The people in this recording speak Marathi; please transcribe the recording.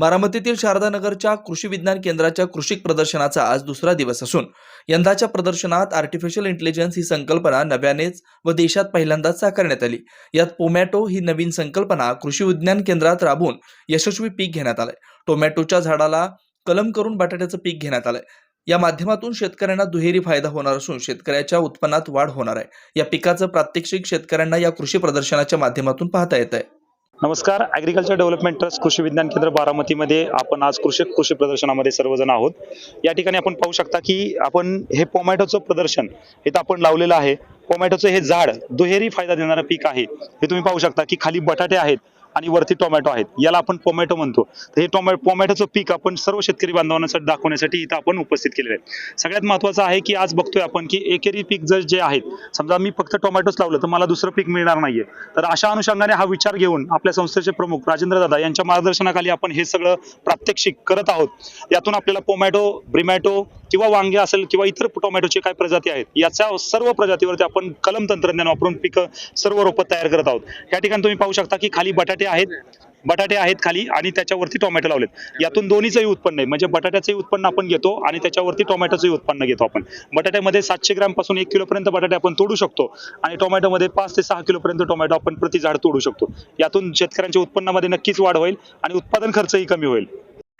बारामतीतील शारदानगरच्या कृषी विज्ञान केंद्राच्या कृषिक प्रदर्शनाचा आज दुसरा दिवस असून यंदाच्या प्रदर्शनात आर्टिफिशियल इंटेलिजन्स ही संकल्पना नव्यानेच व देशात पहिल्यांदाच साकारण्यात आली. यात पोमॅटो ही नवीन संकल्पना कृषी विज्ञान केंद्रात राबवून यशस्वी पीक घेण्यात आलंय. टोमॅटोच्या झाडाला कलम करून बटाट्याचं पीक घेण्यात आलंय. या माध्यमातून शेतकऱ्यांना दुहेरी फायदा होणार असून शेतकऱ्याच्या उत्पन्नात वाढ होणार आहे. या पिकाचं प्रात्यक्षिक शेतकऱ्यांना या कृषी प्रदर्शनाच्या माध्यमातून पाहता येत आहे नमस्कार. ॲग्रिकल्चर डेव्हलपमेंट ट्रस्ट कृषी विज्ञान केंद्र बारामतीमध्ये आपण आज कृषी कृषी प्रदर्शनामध्ये सर्वजण आहोत. या ठिकाणी आपण पाहू शकता की आपण हे टोमॅटोचं प्रदर्शन इथं आपण लावलेलं आहे. टोमॅटोचं हे झाड दुहेरी फायदा देणारं पीक आहे. हे तुम्ही पाहू शकता की खाली बटाटे आहेत आणि वरती टोमॅटो आहेत. याला आपण टोमॅटो म्हणतो. तर हे टोमॅ टोमॅटोचं पीक आपण सर्व शेतकरी बांधवांसाठी दाखवण्यासाठी इथं आपण उपस्थित केलेलं आहे. सगळ्यात महत्त्वाचं आहे की आज बघतोय आपण की एकेरी पीक जर जे आहेत समजा मी फक्त टोमॅटोच लावलं तर मला दुसरं पीक मिळणार नाहीये. तर अशा अनुषंगाने हा विचार घेऊन आपल्या संस्थेचे प्रमुख राजेंद्र दादा यांच्या मार्गदर्शनाखाली आपण हे सगळं प्रात्यक्षिक करत आहोत. यातून आपल्याला टोमॅटो ब्रिमॅटो किंवा वांगे असेल किंवा इतर टोमॅटोचे काय प्रजाती आहेत याच्या सर्व प्रजातीवरती आपण कलम तंत्रज्ञान वापरून पिकं सर्व रोपं तयार करत आहोत. या ठिकाणी तुम्ही पाहू शकता की खाली बटाटे आहेत बटाटे आहेत खाली आणि त्याच्यावरती टोमॅटो लावलेत. यातून दोन्हीचंही उत्पन्न आहे. म्हणजे बटाट्याचंही उत्पन्न आपण घेतो आणि त्याच्यावरती टोमॅटोचंही उत्पन्न घेतो आपण. बटाट्यामध्ये सातशे ग्रॅमपासून एक किलोपर्यंत बटाटे आपण तोडू शकतो आणि टोमॅटोमध्ये पाच ते सहा किलोपर्यंत टोमॅटो आपण प्रति झाड तोडू शकतो. यातून शेतकऱ्यांच्या उत्पन्नामध्ये नक्कीच वाढ होईल आणि उत्पादन खर्चही कमी होईल.